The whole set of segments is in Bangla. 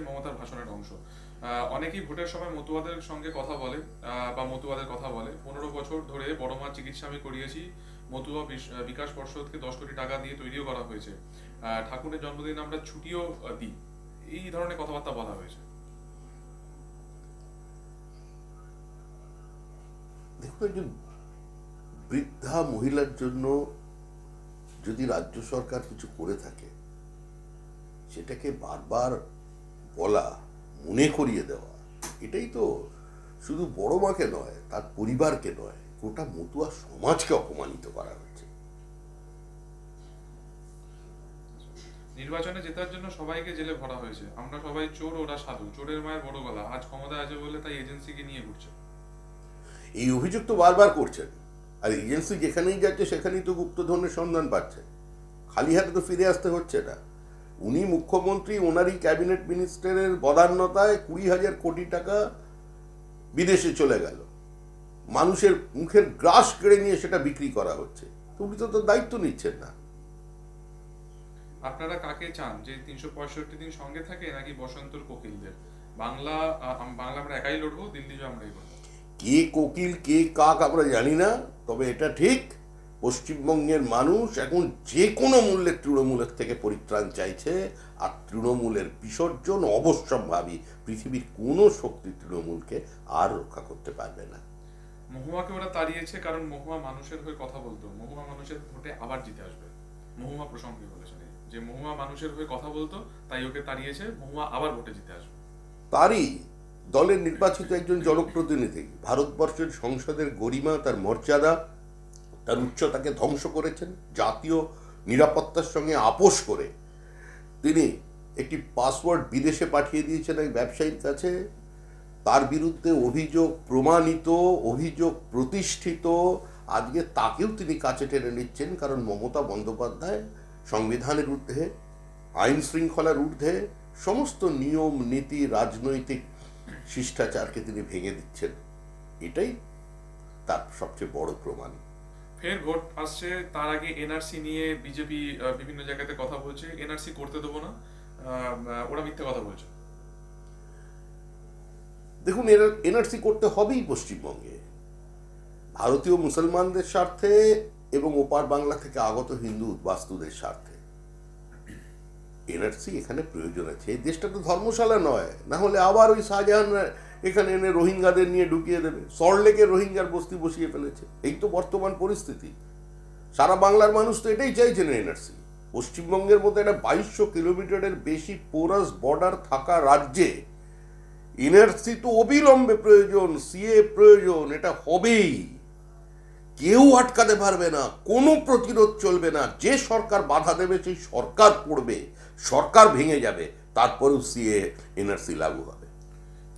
একেবারেই মমতার ভাষণের অংশ। অনেকেই ভোটের সময় মতুয়াদের সঙ্গে কথা বলে বা মতুয়াদের কথা বলে। পনেরো বছর ধরে বড় মার চিকিৎসা আমি করিয়েছি। মতুয়া বিকাশ পর্ষদকে দশ কোটি টাকা দিয়ে তৈরিও করা হয়েছে। ঠাকুরের জন্মদিন আমরা ছুটিও দিই। এই ধরনের কথাবার্তা বলা হয়েছে। দেখুন, একজন বৃদ্ধা মহিলার জন্য যদি রাজ্য সরকার কিছু করে থাকে, সেটাকে বারবার বলা মনে করিয়ে দেওয়া এটাই তো শুধু বড় মাকে নয় তার পরিবারকে নয় গোটা মতুয়া সমাজকে অপমানিত করা হচ্ছে। নির্বাচনে জেতার জন্য সবাইকে জেলে ভরা হয়েছে। আমরা সবাই চোর ওরা সাধু। চোরের মায়ের বড় গলা। আজ ক্ষমতায় আছে বলে তাই এজেন্সিকে নিয়ে ঘুরছে। এই অভিযোগ তো বারবার করছেন। আর এজেন্সি যেখানেই যাচ্ছে সেখানেই তো গুপ্তধনের সন্ধান পাচ্ছে। খালি হাতে তো ফিরে আসতে হচ্ছে না। উনি মুখ্যমন্ত্রী ওনারই ক্যাবিনেট মিনিস্টারের বদান্যতায় কুড়ি হাজার কোটি টাকা বিদেশে চলে গেল। মানুষের মুখের গ্রাস কেড়ে নিয়ে সেটা বিক্রি করা হচ্ছে। উনি তো দায়িত্ব নিচ্ছেন না। আপনারা কাকে চান? যে তিনশো পঁয়ষট্টি দিন সঙ্গে থাকে নাকি বসন্তর কোকিলদের? বাংলা বাংলা আমরা একাই লড়বো দিল্লি আমরাই করব কে কোকিল কে কাক আমরা জানি না তবে এটা ঠিক। পশ্চিমবঙ্গের মানুষ এখন যে কোনো মূল্যে তৃণমূলের থেকে পরিত্রাণ চাইছে আর তৃণমূলের বিসর্জন অবশ্যম্ভাবী পৃথিবীর কোনো শক্তি তৃণমূলকে আর রক্ষা করতে পারবে না। মহুয়াকে ওরা তাড়িয়েছে কারণ মহুয়া মানুষের হয়ে কথা বলতো। মহুয়া মানুষের ভোটে আবার জিতে আসবে। মহুয়া প্রসঙ্গে বলেছেন যে মহুয়া মানুষের হয়ে কথা বলতো তাই ওকে তাড়িয়েছে মহুয়া আবার ভোটে জিতে আসবে। তারই দলের নির্বাচিত একজন জনপ্রতিনিধি ভারতবর্ষের সংসদের গরিমা তার মর্যাদা তার উচ্চতাকে ধ্বংস করেছেন, জাতীয় নিরাপত্তার সঙ্গে আপোষ করে তিনি একটি পাসওয়ার্ড বিদেশে পাঠিয়ে দিয়েছেন এক ব্যবসায়ীর কাছে। তার বিরুদ্ধে অভিযোগ প্রমাণিত, অভিযোগ প্রতিষ্ঠিত। আজকে তাকেও তিনি কাছে টেনে নিচ্ছেন কারণ মমতা বন্দ্যোপাধ্যায় সংবিধানের ঊর্ধ্বে, আইন শৃঙ্খলার ঊর্ধ্বে সমস্ত নিয়ম, নীতি, রাজনৈতিক শিষ্টাচারকে তিনি ভেঙে দিচ্ছেন। এটাই তার সবচেয়ে বড় প্রমাণ। ফের ভোট আসছে, তার আগে এনআরসি নিয়ে বিজেপি বিভিন্ন জায়গাতে কথা বলছে। এনআরসি করতে দেবো না ওরা মিথ্যে কথা বলছে। দেখুন এনআরসি করতে হবেই পশ্চিমবঙ্গে। ভারতীয় মুসলমানদের স্বার্থে এবং ওপার বাংলা থেকে আগত হিন্দু বাস্তুদের স্বার্থে। এনআরসি এখানে প্রয়োজন আছে। দেশটা তো ধর্মশালা নয়, না হলে আবার ওই শাহজাহান এখানে এনে রোহিঙ্গাদের নিয়ে ঢুকিয়ে দেবে। সল্টলেকে রোহিঙ্গার বস্তি বসিয়ে ফেলেছে। এই তো বর্তমান পরিস্থিতি। সারা বাংলার মানুষ তো এটাই চাইছেন এনআরসি। পশ্চিমবঙ্গের মতো একটা বাইশশো কিলোমিটারের বেশি পোরাস বর্ডার থাকা রাজ্যে এনআরসি তো অবিলম্বে প্রয়োজন, সিএ প্রয়োজন, এটা হবেই। কেউ আটকাতে পারবে না, কোনো প্রতিরোধ চলবে না। যে সরকার বাধা দেবে, সেই সরকার পড়বে, সরকার ভেঙে যাবে। তারপরেও সিএ এনআরসি লাগু হবে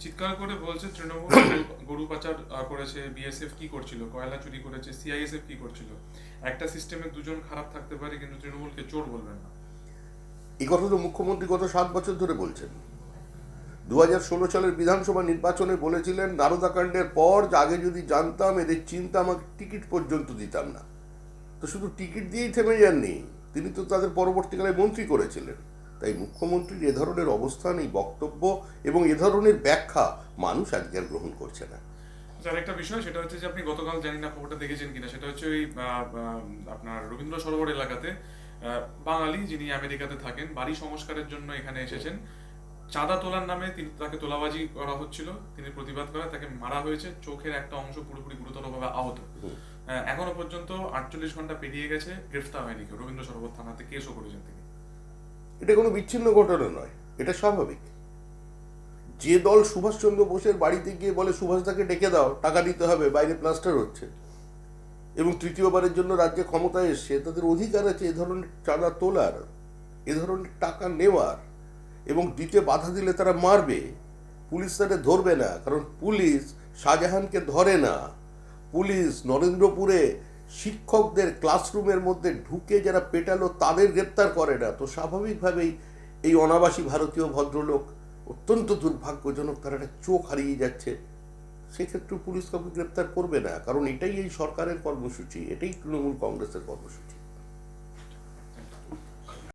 চিৎকার করে বলছে তৃণমূল গরু- গরু পাচার করেছে বিএসএফ কি করছিল কয়লা চুরি করেছে সিআইএসএফ কি করছিল। একটা সিস্টেমে দুজন খারাপ থাকতে পারে কিন্তু তৃণমূলকে চোর বলবেন না। এই কথা তো মুখ্যমন্ত্রী গত সাত বছর ধরে বলছেন। দু হাজার ষোলো সালের বিধানসভা নির্বাচনে বলেছিলেন নারদাকাণ্ডের পর যে আগে যদি জানতাম এদের চিন্তা আমাকে টিকিট পর্যন্ত দিতাম না। তো শুধু টিকিট দিয়েই থেমে যাননি তিনি তো তাদের পরবর্তীকালে মন্ত্রী করেছিলেন। তাই মুখ্যমন্ত্রীর এ ধরনের অবস্থান এই বক্তব্য এবং এ ধরনের ব্যাখ্যা মানুষ আজকে আর গ্রহণ করছে না। স্যার একটা বিষয় সেটা হচ্ছে যে আপনি গতকাল জানি না খবরটা দেখেছেন কিনা সেটা হচ্ছে ওই আপনার রবীন্দ্র সরোবর এলাকাতে বাঙালি যিনি আমেরিকাতে থাকেন বাড়ি সংস্কারের জন্য এখানে এসেছেন। চাঁদা তোলার নামে তিনি তাকে তোলাবাজি করা হচ্ছিল তিনি প্রতিবাদ করে তাকে মারা হয়েছে চোখের একটা অংশ পুরোপুরি গুরুতরভাবে আহত। আহ, এখনও পর্যন্ত আটচল্লিশ ঘণ্টা পেরিয়ে গেছে গ্রেফতার হয়নি কেউ রবীন্দ্র সরোবর থানাতে কেসও করেছেন তিনি। এটা কোনো বিচ্ছিন্ন ঘটনা নয়, এটা স্বাভাবিক। যে দল সুভাষচন্দ্র বোসের বাড়িতে গিয়ে বলে সুভাষদাকে ডেকে দাও, টাকা দিতে হবে, বাইরে প্লাস্টার হচ্ছে। এবং তৃতীয়বারের জন্য রাজ্যে ক্ষমতায় এসছে, তাদের অধিকার আছে এ ধরনের চাঁদা তোলার, এ ধরনের টাকা নেওয়ার, এবং দিতে বাধা দিলে তারা মারবে। পুলিশ তাদের ধরবে না, কারণ পুলিশ শাহজাহানকে ধরে না। পুলিশ নরেন্দ্রপুরে শিক্ষকদের ক্লাসরুমের মধ্যে ঢুকে যারা পেটালো, তাদের গ্রেপ্তার করে না। তো স্বাভাবিকভাবেই এই অনাবাসী ভারতীয় ভদ্রলোক অত্যন্ত দুর্ভাগ্যজনক তারা একটা চোখ হারিয়ে যাচ্ছে। সেক্ষেত্রে পুলিশ কাউকে গ্রেপ্তার করবে না, কারণ এটাই এই সরকারের কর্মসূচি, এটাই তৃণমূল কংগ্রেসের কর্মসূচি।